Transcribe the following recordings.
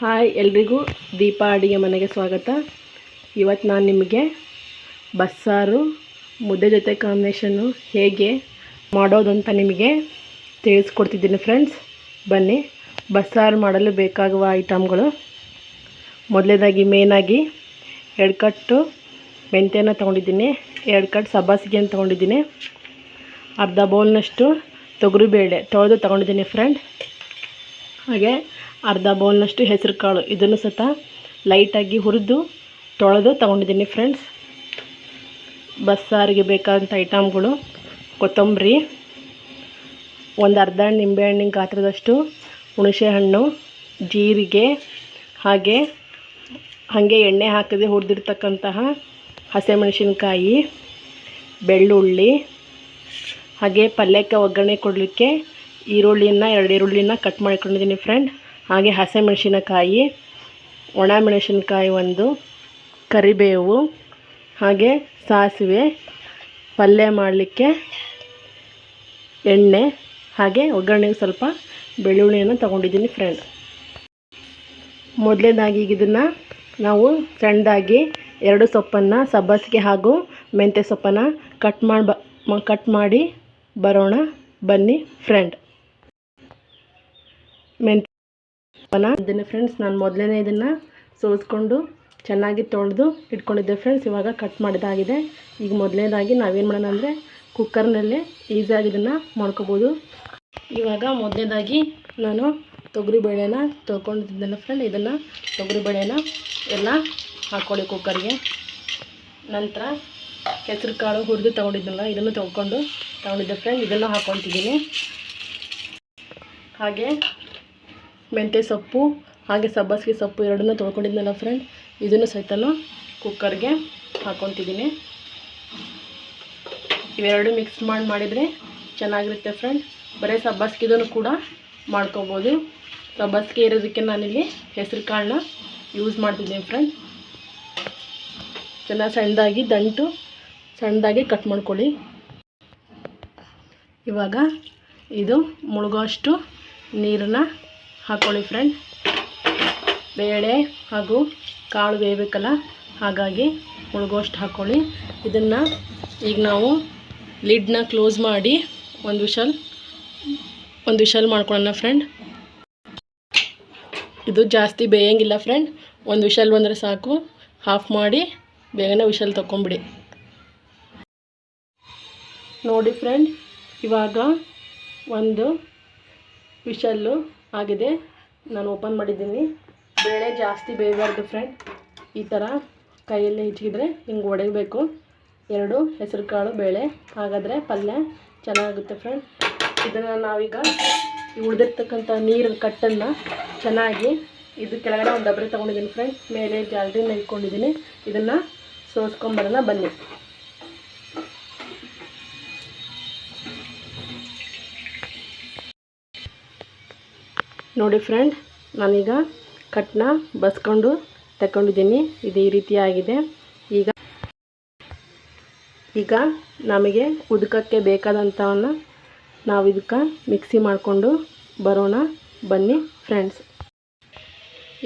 Hi ಎಲ್ರಿಗೂ ದೀಪ ಅಡಿಗೆ ಮನೆಗೆ ಸ್ವಾಗತ. ಇವತ್ತು ನಾನು ನಿಮಗೆ ಬಸ್ಸಾರು, ಮುದ್ದೆ ಜೊತೆ ಕಾಂಬಿನೇಷನ್ನು ಹೇಗೆ ಮಾಡೋದು ಅಂತ ನಿಮಗೆ ತಿಳಿಸ್ಕೊಡ್ತಿದ್ದೀನಿ ಫ್ರೆಂಡ್ಸ್ ಬನ್ನಿ, ಬಸ್ಸಾರು ಮಾಡಲು ಬೇಕಾಗುವ ಐಟಮ್ಗಳು ಮೊದಲನೇದಾಗಿ ಮೇನಾಗಿ ಎರಡು ಕಟ್ಟು ಮೆಂತ್ಯನ ತೊಗೊಂಡಿದ್ದೀನಿ ಎರಡು ಕಟ್ ಸಬ್ಬಸಿಗೆಯನ್ನು ತೊಗೊಂಡಿದ್ದೀನಿ, ಅರ್ಧ ಬೌಲ್ನಷ್ಟು ತೊಗರಿಬೇಳೆ ತೊಳೆದು ತೊಗೊಂಡಿದ್ದೀನಿ ಫ್ರೆಂಡ್ ಹಾಗೆ ಅರ್ಧ ಬೌಲ್ನಷ್ಟು ಹೆಸರು ಕಾಳು ಇದನ್ನು ಸತ ಲೈಟಾಗಿ ಹುರಿದು ತೊಳೆದು ತೊಗೊಂಡಿದ್ದೀನಿ ಫ್ರೆಂಡ್ಸ್. ಬಸ್ಸಾರಿಗೆ ಬೇಕಾದಂಥ ಐಟಮ್ಗಳು, ಕೊತ್ತಂಬರಿ, ಒಂದು ಅರ್ಧ ನಿಂಬೆಹಣ್ಣಿನ ಗಾತ್ರದಷ್ಟು ಹುಣಸೆಹಣ್ಣು ಜೀರಿಗೆ, ಹಾಗೆ ಹಾಗೆ ಎಣ್ಣೆ ಹಾಕದೆ ಹುರಿದಿರ್ತಕ್ಕಂತಹ ಹಸಿಮೆಣಸಿನ್ಕಾಯಿ, ಬೆಳ್ಳುಳ್ಳಿ, ಹಾಗೆ ಪಲ್ಯಕ್ಕೆ ಒಗ್ಗರಣೆ ಕೊಡಲಿಕ್ಕೆ ಈರುಳ್ಳಿನ ಎರಡು ಈರುಳ್ಳಿನ ಕಟ್ ಮಾಡ್ಕೊಂಡಿದ್ದೀನಿ ಫ್ರೆಂಡ್ ಹಾಗೆ ಹಸಿಮೆಣಸಿನಕಾಯಿ ಒಣ ಮೆಣಸಿನಕಾಯಿ ಒಂದು, ಕರಿಬೇವು, ಹಾಗೆ ಸಾಸಿವೆ, ಪಲ್ಯ ಮಾಡಲಿಕ್ಕೆ ಎಣ್ಣೆ, ಹಾಗೆ ಒಗ್ಗರಣೆಗೆ ಸ್ವಲ್ಪ ಬೆಳ್ಳುಳ್ಳಿಯನ್ನು ತಗೊಂಡಿದ್ದೀನಿ ಫ್ರೆಂಡ್ ಮೊದಲನೇದಾಗಿ ಈಗ ಇದನ್ನು ನಾವು ಸಣ್ಣದಾಗಿ ಎರಡು ಸೊಪ್ಪನ್ನು ಸಬ್ಬಸಿಗೆ ಹಾಗೂ ಮೆಂತ್ಯ ಸೊಪ್ಪನ್ನು ಕಟ್ ಮಾಡಿ ಕಟ್ ಮಾಡಿ ಬರೋಣ. ಬನ್ನಿ ಫ್ರೆಂಡ್ ಮೆಂತ್ಯ ಸೊಪ್ಪನ್ನು ಇದನ್ನು ಫ್ರೆಂಡ್ಸ್ ನಾನು ಮೊದಲನೇ ಇದನ್ನು ಸೋಸ್ಕೊಂಡು ಚೆನ್ನಾಗಿ ತೊಳೆದು ಇಟ್ಕೊಂಡಿದ್ದೆ ಫ್ರೆಂಡ್ಸ್ ಇವಾಗ ಕಟ್ ಮಾಡಿದಾಗಿದೆ. ಈಗ ಮೊದಲನೇದಾಗಿ ನಾವೇನು ಮಾಡೋಣ ಅಂದರೆ ಕುಕ್ಕರ್ನಲ್ಲೇ ಈಸಿಯಾಗಿ ಇದನ್ನು ಮಾಡ್ಕೋಬೋದು. ಇವಾಗ ಮೊದಲನೇದಾಗಿ ನಾನು ತೊಗರಿಬೇಳೆನ ತೊಗೊಂಡಿದ್ದೆಲ್ಲ ಫ್ರೆಂಡ್ ಇದನ್ನು ತೊಗರಿಬೇಳೆನ ಎಲ್ಲ ಹಾಕ್ಕೊಳ್ಳಿ ಕುಕ್ಕರ್ಗೆ ನಂತರ ಹೆಸರು ಕಾಳು ಹುರಿದು ತೊಗೊಂಡಿದ್ದಲ್ಲ ಇದನ್ನು ತೊಗೊಂಡು ತೊಗೊಂಡಿದ್ದೆ ಫ್ರೆಂಡ್ ಇದನ್ನು ಹಾಕ್ಕೊತಿದ್ದೀನಿ ಹಾಗೆ ಮೆಂತ್ಯ ಸೊಪ್ಪು, ಹಾಗೆ ಸಬ್ಬಸಿಗೆ ಸೊಪ್ಪು ಎರಡನ್ನೂ ತೊಳ್ಕೊಂಡಿದ್ನಲ್ಲ ಫ್ರೆಂಡ್ ಇದನ್ನು ಸಹಿತನೂ ಕುಕ್ಕರ್ಗೆ ಹಾಕ್ಕೊತಿದ್ದೀನಿ ಇವೆರಡು ಮಿಕ್ಸ್ ಮಾಡಿ ಮಾಡಿದರೆ ಚೆನ್ನಾಗಿರುತ್ತೆ ಫ್ರೆಂಡ್ ಬರೀ ಸಬ್ಬಸ್ಗಿದೂ ಕೂಡ ಮಾಡ್ಕೋಬೋದು. ಸಬ್ಬಸ್ಗೆ ಇರೋದಕ್ಕೆ ನಾನಿಲ್ಲಿ ಹೆಸರು ಕಾಳನ್ನ ಯೂಸ್ ಮಾಡ್ತಿದ್ದೀನಿ ಫ್ರೆಂಡ್ ಚೆನ್ನಾಗಿ ಸಣ್ಣದಾಗಿ ದಂಟು, ಸಣ್ಣದಾಗಿ ಕಟ್ ಮಾಡ್ಕೊಳ್ಳಿ. ಇವಾಗ ಇದು ಮುಳುಗೋಷ್ಟು ನೀರನ್ನು ಹಾಕ್ಕೊಳ್ಳಿ ಫ್ರೆಂಡ್ ಬೇಳೆ ಹಾಗೂ ಕಾಳು ಬೇಯಬೇಕಲ್ಲ? ಹಾಗಾಗಿ ಮುಳುಗೋಷ್ಟು ಹಾಕ್ಕೊಳ್ಳಿ ಇದನ್ನು ಈಗ ನಾವು ಲಿಡ್ನ ಕ್ಲೋಸ್ ಮಾಡಿ ಒಂದು ವಿಶಲ್ ಒಂದು ವಿಶಲ್ ಮಾಡ್ಕೊಳ್ಳೋಣ ಫ್ರೆಂಡ್ ಇದು ಜಾಸ್ತಿ ಬೇಯಂಗಿಲ್ಲ ಫ್ರೆಂಡ್ ಒಂದು ವಿಶಲ್ ಬಂದರೆ ಸಾಕು. ಹಾಫ್ ಮಾಡಿ ಬೇಗನೆ ವಿಶಲ್ ತೊಗೊಂಬಿಡಿ ನೋಡಿ ಫ್ರೆಂಡ್ ಇವಾಗ ಒಂದು ವಿಷಲ್ಲು ಆಗಿದೆ. ನಾನು ಓಪನ್ ಮಾಡಿದ್ದೀನಿ. ಬೇಳೆ ಜಾಸ್ತಿ ಬೇಯಬಾರ್ದು ಫ್ರೆಂಡ್ ಈ ಥರ ಕೈಯಲ್ಲಿ ಹಿಚ್ಕಿದ್ರೆ ಹಿಂಗೆ ಒಡೆಯಬೇಕು. ಎರಡು ಹೆಸರು ಕಾಳು ಬೇಳೆ. ಹಾಗಾದರೆ ಪಲ್ಯ ಚೆನ್ನಾಗುತ್ತೆ ಫ್ರೆಂಡ್ ಇದನ್ನು ನಾವೀಗ ಉಳಿದಿರ್ತಕ್ಕಂಥ ನೀರು ಕಟ್ಟನ್ನು ಚೆನ್ನಾಗಿ ಇದು ಕೆಳಗಡೆ ಒಂದು ಡಬ್ರಿ ತೊಗೊಂಡಿದ್ದೀನಿ ಫ್ರೆಂಡ್ ಮೇಲೆ ಜಾಲ್ರಿನ ಇಟ್ಕೊಂಡಿದ್ದೀನಿ. ಇದನ್ನು ಸೋಸ್ಕೊಂಬರೋಣ ಬನ್ನಿ. ನೋಡಿ ಫ್ರೆಂಡ್ ನಾನೀಗ ಕಟ್ನ ಬಸ್ಕೊಂಡು ತಗೊಂಡಿದ್ದೀನಿ ಇದು ಈ ರೀತಿಯಾಗಿದೆ ಈಗ ಈಗ ನಮಗೆ ಉದುಕಕ್ಕೆ ಬೇಕಾದಂಥವನ್ನು ನಾವು ಇದಕ್ಕೆ ಮಿಕ್ಸಿ ಮಾಡಿಕೊಂಡು ಬರೋಣ. ಬನ್ನಿ ಫ್ರೆಂಡ್ಸ್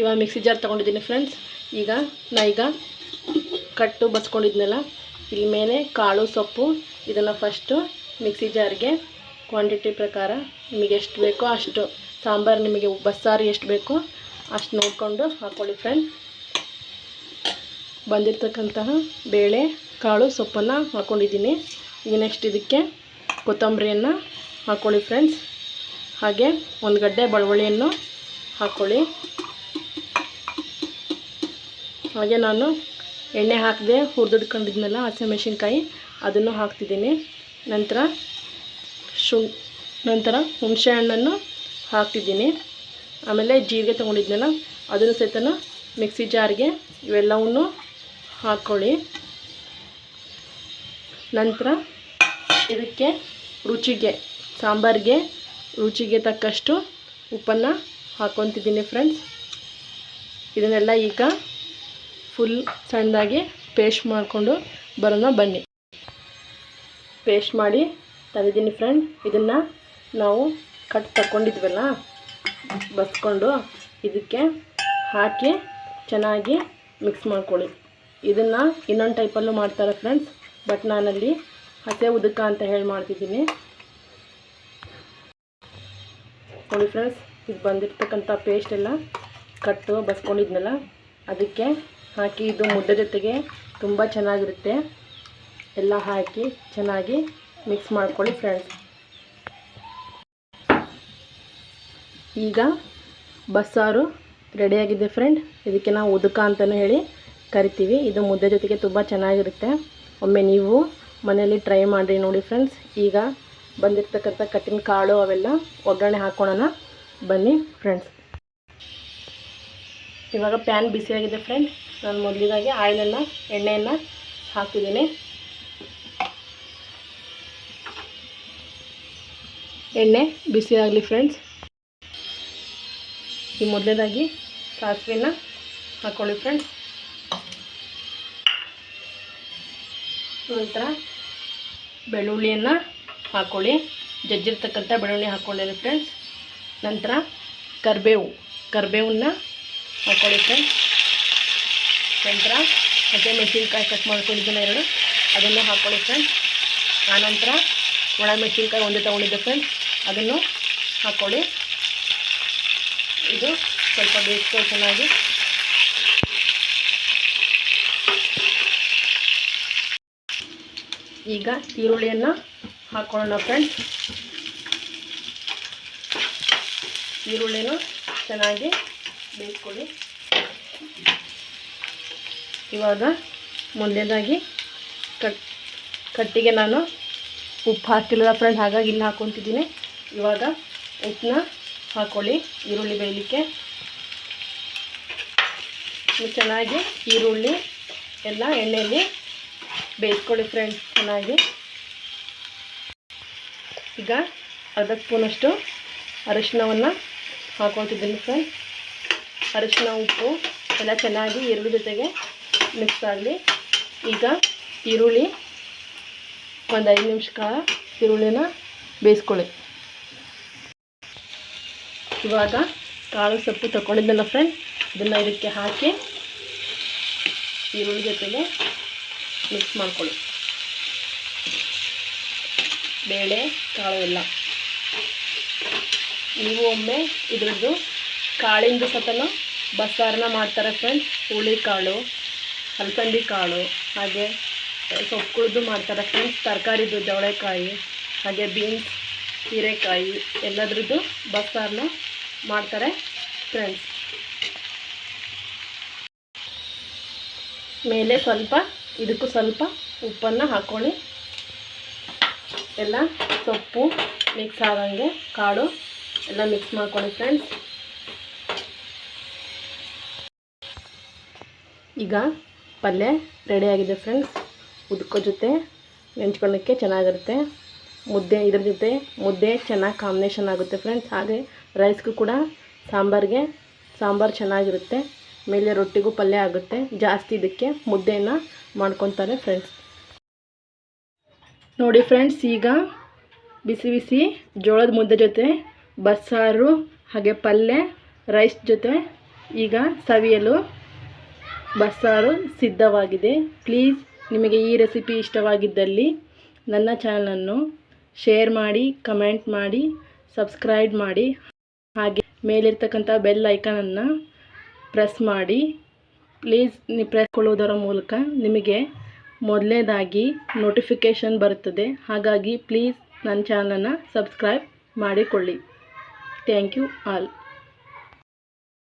ಇವಾಗ ಮಿಕ್ಸಿ ಜಾರ್ ತೊಗೊಂಡಿದ್ದೀನಿ ಫ್ರೆಂಡ್ಸ್ ಈಗ ನಾ ಈಗ ಕಟ್ಟು ಬಸ್ಕೊಂಡಿದ್ನಲ್ಲ ಇಲ್ಲಿ ಮೇಲೆ ಕಾಳು, ಸೊಪ್ಪು ಇದನ್ನು ಫಸ್ಟು ಮಿಕ್ಸಿ ಜಾರ್ಗೆ ಕ್ವಾಂಟಿಟಿ ಪ್ರಕಾರ ನಿಮಗೆ ಎಷ್ಟು ಬೇಕೋ ಅಷ್ಟು. ಸಾಂಬಾರು ನಿಮಗೆ ಬಸ್ಸಾರು ಎಷ್ಟು ಬೇಕೋ ಅಷ್ಟು ನೋಡಿಕೊಂಡು ಹಾಕ್ಕೊಳ್ಳಿ ಫ್ರೆಂಡ್ ಬಂದಿರತಕ್ಕಂತಹ ಬೇಳೆ, ಕಾಳು, ಸೊಪ್ಪನ್ನು ಹಾಕ್ಕೊಂಡಿದ್ದೀನಿ ಈಗ ನೆಕ್ಸ್ಟ್ ಇದಕ್ಕೆ ಕೊತ್ತಂಬರಿಯನ್ನು ಹಾಕ್ಕೊಳ್ಳಿ ಫ್ರೆಂಡ್ಸ್ ಹಾಗೆ ಒಂದು ಗಡ್ಡೆ ಬೆಳ್ಳುಳ್ಳಿಯನ್ನು ಹಾಕ್ಕೊಳ್ಳಿ ಹಾಗೆ ನಾನು ಎಣ್ಣೆ ಹಾಕದೆ ಹುರಿದಿಡ್ಕೊಂಡಿದ್ನಲ್ಲ ಹಸಿಮೆಣ್ಸಿನ್ಕಾಯಿ ಅದನ್ನು ಹಾಕ್ತಿದ್ದೀನಿ. ನಂತರ ಶುಂ ನಂತರ ಹುಣಸೆ ಹಣ್ಣನ್ನು ಹಾಕ್ತಿದ್ದೀನಿ. ಆಮೇಲೆ ಜೀರಿಗೆ ತೊಗೊಂಡಿದ್ನಲ್ಲ, ಅದನ್ನು ಸಹಿತ ಮಿಕ್ಸಿ ಜಾರ್ಗೆ ಇವೆಲ್ಲವನ್ನು ಹಾಕ್ಕೊಳ್ಳಿ. ನಂತರ ಇದಕ್ಕೆ ರುಚಿಗೆ, ಸಾಂಬಾರಿಗೆ ರುಚಿಗೆ ತಕ್ಕಷ್ಟು ಉಪ್ಪನ್ನು ಹಾಕ್ಕೊತಿದ್ದೀನಿ ಫ್ರೆಂಡ್ಸ್ ಇದನ್ನೆಲ್ಲ ಈಗ ಫುಲ್ ಸಣ್ಣದಾಗಿ ಪೇಸ್ಟ್ ಮಾಡಿಕೊಂಡು ಬರೋಣ ಬನ್ನಿ. ಪೇಸ್ಟ್ ಮಾಡಿ ತಂದಿದ್ದೀನಿ ಫ್ರೆಂಡ್ ಇದನ್ನು ನಾವು ಕಟ್ ತಗೊಂಡಿದ್ವಲ್ಲ ಬಸ್ಕೊಂಡು ಇದಕ್ಕೆ ಹಾಕಿ ಚೆನ್ನಾಗಿ ಮಿಕ್ಸ್ ಮಾಡ್ಕೊಳ್ಳಿ. ಇದನ್ನು ಇನ್ನೊಂದು ಟೈಪಲ್ಲೂ ಮಾಡ್ತಾರೆ ಫ್ರೆಂಡ್ಸ್ ಬಟ್ ನಾನಲ್ಲಿ ಹಸೆ ಉದಕ ಅಂತ ಹೇಳಿ ಮಾಡ್ತಿದ್ದೀನಿ. ನೋಡಿ ಫ್ರೆಂಡ್ಸ್ ಇದು ಬಂದಿರ್ತಕ್ಕಂಥ ಪೇಸ್ಟ್ ಎಲ್ಲ ಕಟ್ಟು ಬಸ್ಕೊಂಡಿದ್ನಲ್ಲ, ಅದಕ್ಕೆ ಹಾಕಿ ಇದು ಮುದ್ದೆ ಜೊತೆಗೆ ತುಂಬ ಚೆನ್ನಾಗಿರುತ್ತೆ. ಎಲ್ಲ ಹಾಕಿ ಚೆನ್ನಾಗಿ ಮಿಕ್ಸ್ ಮಾಡ್ಕೊಳ್ಳಿ ಫ್ರೆಂಡ್ಸ್ ಈಗ ಬಸ್ಸಾರು ರೆಡಿಯಾಗಿದೆ ಫ್ರೆಂಡ್ ಇದಕ್ಕೆ ನಾವು ಉದುಕ ಅಂತಲೂ ಹೇಳಿ ಕರಿತೀವಿ. ಇದು ಮುದ್ದೆ ಜೊತೆಗೆ ತುಂಬ ಚೆನ್ನಾಗಿರುತ್ತೆ. ಒಮ್ಮೆ ನೀವು ಮನೆಯಲ್ಲಿ ಟ್ರೈ ಮಾಡಿರಿ ನೋಡಿ ಫ್ರೆಂಡ್ಸ್ ಈಗ ಬಂದಿರ್ತಕ್ಕಂಥ ಕಟ್ಟಿನ ಕಾಳು ಅವೆಲ್ಲ ಒಗ್ಗರಣೆ ಹಾಕ್ಕೊಳ್ಳೋಣ ಬನ್ನಿ ಫ್ರೆಂಡ್ಸ್ ಇವಾಗ ಪ್ಯಾನ್ ಬಿಸಿಯಾಗಿದೆ ಫ್ರೆಂಡ್ ನಾನು ಮೊದಲಿಗಾಗಿ ಆಯಿಲನ್ನು, ಎಣ್ಣೆಯನ್ನು ಹಾಕಿದ್ದೀನಿ. ಎಣ್ಣೆ ಬಿಸಿ ಆಗಲಿ ಫ್ರೆಂಡ್ಸ್ ಈ ಮೊದಲನೇದಾಗಿ ಸಾಸಿವೆನ ಹಾಕ್ಕೊಳ್ಳಿ ಫ್ರೆಂಡ್ಸ್ ನಂತರ ಬೆಳ್ಳುಳ್ಳಿಯನ್ನು ಹಾಕ್ಕೊಳ್ಳಿ ಜಜ್ಜಿರ್ತಕ್ಕಂಥ ಬೆಳ್ಳುಳ್ಳಿ ಹಾಕ್ಕೊಳ್ಳಿ ಫ್ರೆಂಡ್ಸ್ ನಂತರ ಕರಿಬೇವು, ಕರಿಬೇವನ್ನ ಹಾಕ್ಕೊಳ್ಳಿ ಫ್ರೆಂಡ್ಸ್ ನಂತರ ಹಸಿಮೆಣಸಿನ್ಕಾಯಿ ಕಟ್ ಮಾಡ್ಕೊಂಡಿದ್ದೀನಿ ಎರಡು. ಅದನ್ನು ಹಾಕ್ಕೊಳ್ಳಿ ಫ್ರೆಂಡ್ಸ್ ಆನಂತರ ಒಣ ಮೆಣಸಿನ್ಕಾಯಿ ಒಂದು ತೊಗೊಂಡಿದ್ದೆ ಫ್ರೆಂಡ್ಸ್ ಅದನ್ನು ಹಾಕ್ಕೊಳ್ಳಿ ಇದು ಸ್ವಲ್ಪ ಬೇಯಿಸ್ಕೊ ಚೆನ್ನಾಗಿ. ಈಗ ಈರುಳ್ಳಿಯನ್ನು ಹಾಕೊಳ್ಳೋಣ ಫ್ರೆಂಡ್ಸ್ ಈರುಳ್ಳಿನೂ ಚೆನ್ನಾಗಿ ಬೇಯಿಸ್ಕೊಳ್ಳಿ. ಇವಾಗ ಮೊದಲನೇದಾಗಿ ಕಟ್ ಕಟ್ಟಿಗೆ ನಾನು ಉಪ್ಪು ಹಾಕಿಲ್ಲ ಫ್ರೆಂಡ್ ಹಾಗಾಗಿ ಇಲ್ಲಿ ಹಾಕ್ಕೊತಿದ್ದೀನಿ. ಇವಾಗ ಉಪ್ಪನ್ನ ಹಾಕ್ಕೊಳ್ಳಿ ಈರುಳ್ಳಿ ಬೇಯಲಿಕ್ಕೆ. ಚೆನ್ನಾಗಿ ಈರುಳ್ಳಿ ಎಲ್ಲ ಎಣ್ಣೆಯಲ್ಲಿ ಬೇಯಿಸ್ಕೊಳ್ಳಿ ಫ್ರೆಂಡ್ಸ್ ಚೆನ್ನಾಗಿ. ಈಗ ಅರ್ಧ ಸ್ಪೂನಷ್ಟು ಅರಿಶಿನವನ್ನು ಹಾಕೋತಿದ್ದೀನಿ ಫ್ರೆಂಡ್ಸ್ ಅರಿಶಿನ ಉಪ್ಪು ಎಲ್ಲ ಚೆನ್ನಾಗಿ ಈರುಳ್ಳಿ ಜೊತೆಗೆ ಮಿಕ್ಸ್ ಆಗಲಿ. ಈಗ ಈರುಳ್ಳಿ ಒಂದು ಐದು ನಿಮಿಷ ಕಾಲ ಈರುಳ್ಳಿನ ಬೇಯಿಸ್ಕೊಳ್ಳಿ. ಇವಾಗ ಕಾಳು ಸೊಪ್ಪು ತಗೊಂಡಿದ್ದಲ್ಲ ಫ್ರೆಂಡ್ ಅದನ್ನು ಇದಕ್ಕೆ ಹಾಕಿ ಈರುಳ್ಳಿ ಜೊತೆಗೆ ಮಿಕ್ಸ್ ಮಾಡಿಕೊಳ್ಳಿ. ಬೇಳೆ, ಕಾಳು ಎಲ್ಲ. ನೀವು ಒಮ್ಮೆ ಇದ್ರದ್ದು ಕಾಳಿಂದು ಸತನ ಬಸ್ಸಾರನ್ನ ಮಾಡ್ತಾರೆ ಫ್ರೆಂಡ್ಸ್ ಹುಳಿ ಕಾಳು ಅಲಸಂದಿ ಕಾಳು, ಹಾಗೆ ಸೊಪ್ಪುಗಳದ್ದು ಮಾಡ್ತಾರೆ ಫ್ರೆಂಡ್ಸ್ ತರಕಾರಿದು ಜವಳೆಕಾಯಿ, ಹಾಗೆ ಬೀನ್ಸ್ ಹೀರೆಕಾಯಿ ಎಲ್ಲದ್ರದ್ದು ಬಸ್ಸಾರನ್ನ ಮಾಡ್ತಾರೆ ಫ್ರೆಂಡ್ಸ್. ಮೇಲೆ ಸ್ವಲ್ಪ, ಇದಕ್ಕೂ ಸ್ವಲ್ಪ ಉಪ್ಪನ್ನು ಹಾಕ್ಕೊಳ್ಳಿ ಎಲ್ಲ ಸೊಪ್ಪು ಮಿಕ್ಸ್ ಆದಂಗೆ ಕಾಳು ಎಲ್ಲ ಮಿಕ್ಸ್ ಮಾಡ್ಕೊಳ್ಳಿ ಫ್ರೆಂಡ್ಸ್. ಈಗ ಪಲ್ಯ ರೆಡಿಯಾಗಿದೆ ಫ್ರೆಂಡ್ಸ್. ಉದ್ಕೋ ಜೊತೆ ನೆಂಚ್ಕೊಳ್ಳೋಕ್ಕೆ ಚೆನ್ನಾಗಿರುತ್ತೆ. ಮುದ್ದೆ ಇದ್ರ ಜೊತೆ ಮುದ್ದೆ ಚೆನ್ನಾಗಿ ಕಾಂಬಿನೇಷನ್ ಆಗುತ್ತೆ ಫ್ರೆಂಡ್ಸ್. ಹಾಗೆ ರೈಸ್ಗೂ ಕೂಡ ಸಾಂಬಾರಿಗೆ ಸಾಂಬಾರು ಚೆನ್ನಾಗಿರುತ್ತೆ. ಮೇಲೆ ರೊಟ್ಟಿಗೂ ಪಲ್ಯ ಆಗುತ್ತೆ. ಜಾಸ್ತಿ ಇದಕ್ಕೆ ಮುದ್ದೆಯನ್ನು ಮಾಡ್ಕೊತಾರೆ ಫ್ರೆಂಡ್ಸ್ ನೋಡಿ ಫ್ರೆಂಡ್ಸ್ ಈಗ ಬಿಸಿ ಬಿಸಿ ಜೋಳದ ಮುದ್ದೆ ಜೊತೆ ಬಸ್ಸಾರು, ಹಾಗೆ ಪಲ್ಯ, ರೈಸ್ ಜೊತೆ ಈಗ ಸವಿಯಲು ಬಸ್ಸಾರು ಸಿದ್ಧವಾಗಿದೆ. ಪ್ಲೀಸ್ ನಿಮಗೆ ಈ ರೆಸಿಪಿ ಇಷ್ಟವಾಗಿದ್ದಲ್ಲಿ ನನ್ನ ಚಾನಲನ್ನು ಶೇರ್ ಮಾಡಿ, ಕಮೆಂಟ್ ಮಾಡಿ, ಸಬ್ಸ್ಕ್ರೈಬ್ ಮಾಡಿ. ಹಾಗೆ ಮೇಲಿರ್ತಕ್ಕಂಥ ಬೆಲ್ ಐಕನನ್ನು ಪ್ರೆಸ್ ಮಾಡಿ. ಪ್ಲೀಸ್ ನೀವು ಪ್ರೆಸ್ ಕೊಳ್ಳುವುದರ ಮೂಲಕ ನಿಮಗೆ ಮೊದಲನೇದಾಗಿ ನೋಟಿಫಿಕೇಷನ್ ಬರುತ್ತದೆ. ಹಾಗಾಗಿ ಪ್ಲೀಸ್ ನನ್ನ ಚಾನಲನ್ನು ಸಬ್ಸ್ಕ್ರೈಬ್ ಮಾಡಿಕೊಳ್ಳಿ. Thank you all